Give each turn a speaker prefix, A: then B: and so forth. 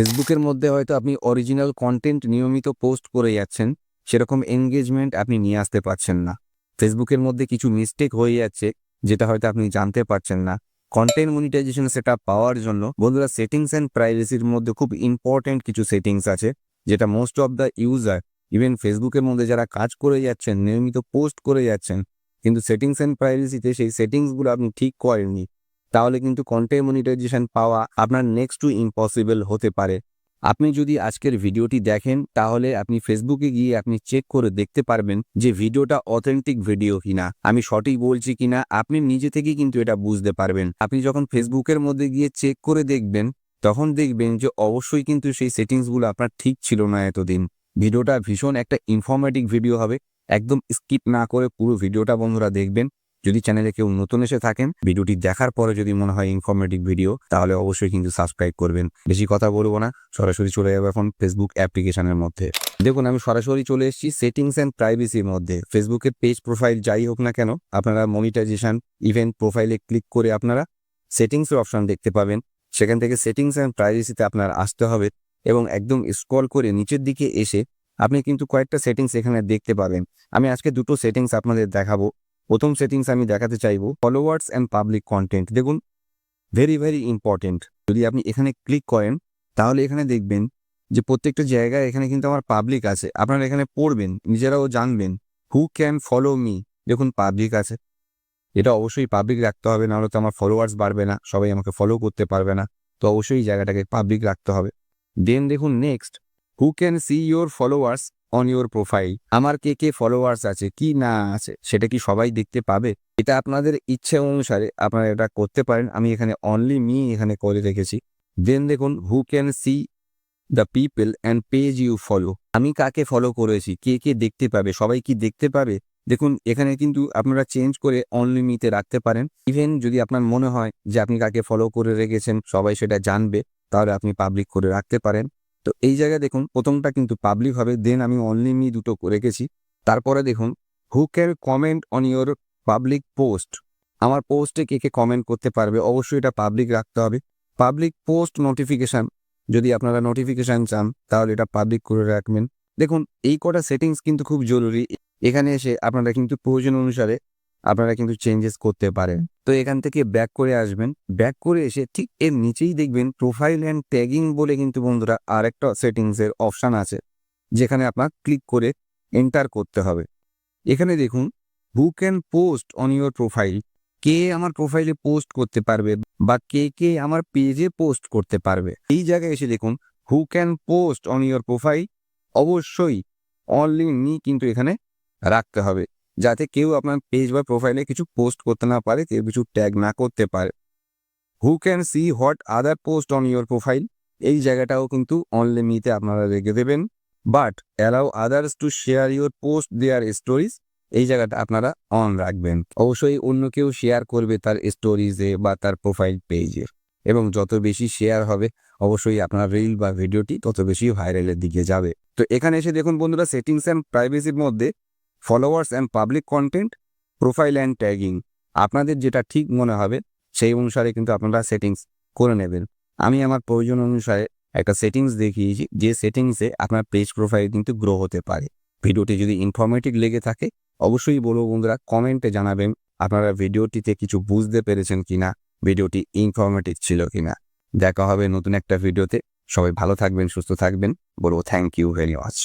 A: ফেসবুকের মধ্যে হয়তো আপনি অরিজিনাল কন্টেন্ট নিয়মিত পোস্ট করে যাচ্ছেন, সেরকম এনগেজমেন্ট আপনি নিয়ে আসতে পারছেন না। ফেসবুকের মধ্যে কিছু মিস্টেক হয়ে যাচ্ছে, যেটা হয়তো আপনি জানতে পারছেন না। কন্টেন্ট মনিটাইজেশন সেটা পাওয়ার জন্য বন্ধুরা সেটিংস অ্যান্ড প্রাইভেসির মধ্যে খুব ইম্পর্টেন্ট কিছু সেটিংস আছে, যেটা most of the user even ফেসবুকের মধ্যে যারা কাজ করে যাচ্ছেন, নিয়মিত পোস্ট করে যাচ্ছেন, কিন্তু সেটিংস অ্যান্ড প্রাইভেসিতে সেই সেটিংসগুলো আপনি ঠিক করেননি। তাহলে কিন্তু কন্টেন্ট মনিটাইজেশন পাওয়া আপনার নেক্সট টু ইম্পসিবল হতে পারে। আপনি যদি আজকের ভিডিওটি দেখেন, তাহলে আপনি ফেসবুকে গিয়ে আপনি চেক করে দেখতে পারবেন যে ভিডিওটা অথেন্টিক ভিডিও কিনা। আমি সঠিক বলছি কিনা, আপনি নিজে থেকেই কিন্তু এটা বুঝতে পারবেন। আপনি যখন ফেসবুকের মধ্যে গিয়ে চেক করে দেখবেন, তখন দেখবেন যে অবশ্যই কিন্তু সেই সেটিংসগুলো আপনার ঠিক ছিল না এতদিন। ভিডিওটা ভীষণ একটা ইনফরমেটিভ ভিডিও হবে। একদম স্কিপ না করে পুরো ভিডিওটা বন্ধুরা দেখবেন। যদি চ্যানেলে কেউ নতুন এসে থাকেন, ভিডিওটি দেখার পরে যদি মনে হয় ইনফরমেটিভ ভিডিও তাহলে অবশ্যই কিন্তু সাবস্ক্রাইব করবেন। বেশি কথা বলব না, সরাসরি চলে যাব এখন ফেসবুক অ্যাপ্লিকেশনের মধ্যে। দেখুন, আমি সরাসরি চলে এসেছি সেটিংস অ্যান্ড প্রাইভেসির মধ্যে। ফেসবুকের পেজ প্রোফাইল যাই হোক না কেন, আপনারা মনিটাইজেশন ইভেন্ট প্রোফাইলে ক্লিক করে আপনারা সেটিংসের অপশন দেখতে পাবেন। সেখান থেকে সেটিংস অ্যান্ড প্রাইভেসিতে আপনার আসতে হবে এবং একদম স্ক্রল করে নিচের দিকে এসে আপনি কিন্তু কয়েকটা সেটিংস এখানে দেখতে পাবেন। আমি আজকে দুটো সেটিংস আপনাদের দেখাবো। প্রথম সেটিংস আমি দেখাতে চাইব। ফলোয়ার্স অ্যান্ড পাবলিক কন্টেন্ট দেখুন ভেরি ভেরি ইম্পর্টেন্ট যদি আপনি এখানে ক্লিক করেন, তাহলে এখানে দেখবেন যে প্রত্যেকটা জায়গায় এখানে কিন্তু আমার পাবলিক আছে। আপনারা এখানে পড়বেন, নিজেরাও জানবেন হু ক্যান ফলো মি দেখুন পাবলিক আছে। এটা অবশ্যই পাবলিক রাখতে হবে, নাহলে তো আমার ফলোয়ার্স বাড়বে না, সবাই আমাকে ফলো করতে পারবে না। তো অবশ্যই জায়গাটাকে পাবলিক রাখতে হবে। দেন দেখুন next who can see your followers on your profile আমার কে কে ফলোয়ার্স আছে, কি না আছে, সেটা কি সবাই দেখতে পাবে? এটা আপনাদের ইচ্ছে অনুসারে আপনারা এটা করতে পারেন। আমি এখানে অনলি মি এখানে করে রেখেছি। দেন দেখুন who can see the people and page you follow আমি কাকে ফলো করেছি? কে কে দেখতে পাবে? সবাই কি দেখতে পাবে? দেখুন, এখানে কিন্তু আপনারা চেঞ্জ করে অনলি মিতে রাখতে পারেন। ইভেন যদি আপনার মনে হয় যে আপনি কাকে ফলো করে রেখেছেন, সবাই সেটা জানবে, তাহলে আপনি পাবলিক করে রাখতে পারেন। তো এই জায়গায় দেখুন, প্রথমটা কিন্তু পাবলিক হবে দেন আমি অনলি মি দুটো রেখেছি। তারপরে দেখুন who can comment on your public post আমার পোস্টে কে কে কমেন্ট করতে পারবে? অবশ্যই এটা পাবলিক রাখতে হবে। পাবলিক পোস্ট নোটিফিকেশান যদি আপনারা নোটিফিকেশান চান, তাহলে এটা পাবলিক করে রাখবেন। দেখুন, এই কটা সেটিংস কিন্তু খুব জরুরি। এখানে এসে আপনারা কিন্তু প্রয়োজন অনুসারে আপনারা কিন্তু চেঞ্জেস করতে পারেন। তো এখান থেকে ব্যাক করে আসবেন। ব্যাক করে এসে ঠিক এর নিচেই দেখবেন প্রোফাইল অ্যান্ড ট্যাগিং বলে কিন্তু বন্ধুরা আরেকটা সেটিংসের অপশান আছে, যেখানে আপনার ক্লিক করে এন্টার করতে হবে। এখানে দেখুন who can post on your profile কে আমার প্রোফাইলে পোস্ট করতে পারবে বা কে কে আমার পেজে পোস্ট করতে পারবে? এই জায়গায় এসে দেখুন who can post on your profile অবশ্যই অনলি মি কিন্তু এখানে রাখতে হবে। যাতে কেউ আপনার পেজ বা প্রোফাইলে কিছু পোস্ট করতে না পারে, কেউ কিছু ট্যাগ না করতে পারে। Who can see what other post on your profile এই জায়গাটাও কিন্তু অনলি মিতে আপনারা রেখে দেবেন। But allow others to share your post their stories এই জায়গাটা আপনারা অন রাখবেন। অবশ্যই অন্য কেউ শেয়ার করবে তার স্টোরিজে বা তার প্রোফাইল পেজে এবং যত বেশি শেয়ার হবে, অবশ্যই আপনার রিল বা ভিডিওটি তত বেশি ভাইরালের দিকে যাবে। তো এখানে এসে দেখুন বন্ধুরা সেটিংস অ্যান্ড প্রাইভেসির মধ্যে followers and public content profile and tagging আপনাদের যেটা ঠিক মনে হবে, সেই অনুসারে কিন্তু আপনারা সেটিংস করে নেবেন। আমি আমার প্রয়োজন অনুসারে একটা সেটিংস দেখিয়েছি, যে সেটিংসে আপনার পেজ প্রোফাইল কিন্তু গ্রো হতে পারে। ভিডিওটি যদি ইনফরমেটিভ লেগে থাকে, অবশ্যই বলব বন্ধুরা কমেন্টে জানাবেন, আপনারা ভিডিওটিতে কিছু বুঝতে পেরেছেন কিনা, ভিডিওটি ইনফরমেটিভ ছিল কিনা। দেখা হবে নতুন একটা ভিডিওতে। সবাই ভালো থাকবেন, সুস্থ থাকবেন। বলব থ্যাংক ইউ ভেরি মাচ